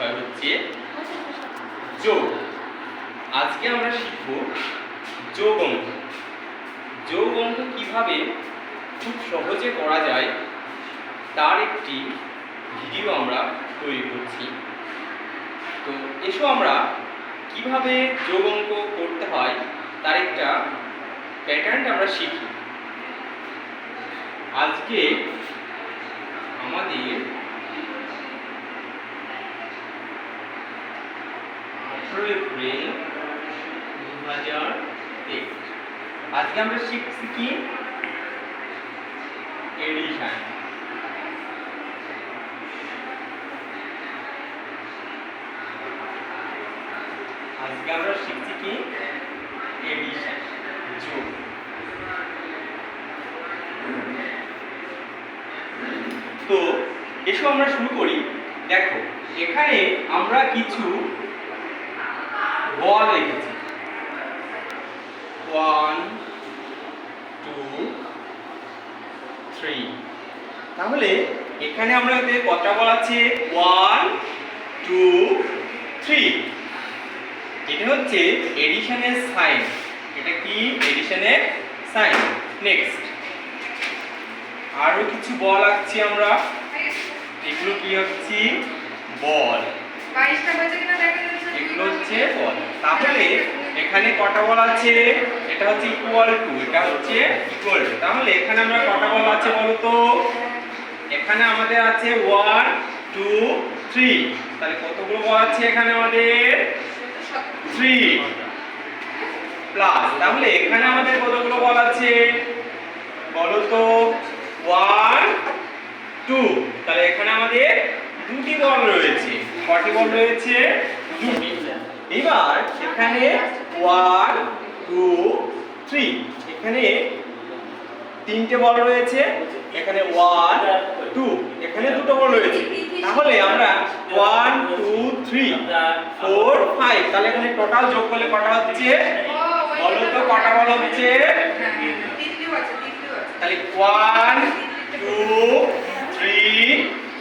বিষয় হচ্ছে যোগ। আজকে আমরা শিখব যোগ অঙ্ক। যোগ অঙ্ক কীভাবে খুব সহজে করা যায় তার একটি ভিডিও আমরা তৈরি করছি। তো এসো আমরা কীভাবে যোগ অঙ্ক করতে হয় তার একটা প্যাটার্ন আমরা শিখি। আজকে আমাদের আঠেরো এপ্রিল দু হাজার তেইশ। আজকে আমরা শিখছি কি? এডিশন আজকে আমরা শিখছি কি? এডিশন যোগ। তো এসো আমরা শুরু করি। দেখো, এখানে আমরা কিছু বল রেখেছি। ওয়ান টু থ্রি তাহলে এখানে এতে কটা বল আছে ওয়ান টু থ্রি এটা হচ্ছে এডিশনের সাইন এটা কি? এডিশনের সাইন নেক্সট আরও কিছু বল আঁকছি আমরা। এগুলো কি হচ্ছে বল। বাইশটা বাজে কিনা দেখা যাচ্ছে এগুলো হচ্ছে বল তাহলে এখানে কটা বল আছে? এটা হচ্ছে ইকুয়াল টু এটা হচ্ছে ইকুয়াল টু তাহলে এখানে আমরা কটা বল আছে বলো তো? এখানে আমাদের আছে ওয়ান টু থ্রি তাহলে কতগুলো বল আছে এখানে আমাদের? থ্রি প্লাস তাহলে এখানে আমাদের কতগুলো বল আছে? বলো তো ওয়ান টু তাহলে এখানে আমাদের দুটি বল রয়েছে। কটি বল রয়েছে? দুটি। এবার এখানে ওয়ান টু থ্রি এখানে তিনটে বল রয়েছে, এখানে ওয়ান টু এখানে দুটো বল রয়েছে। তাহলে আমরা one two three four five তাহলে এখানে টোটাল যোগ করলে কটা হচ্ছে? বলো তো, কটা বল হচ্ছে? তাহলে one two three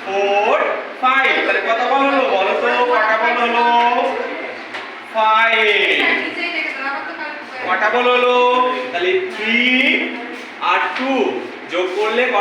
four five তাহলে কত বল হলো? বলো তো, কটা বল হলো? ফাইভ কটা বল হলো? তাহলে থ্রি আর টু যোগ করলে কটা?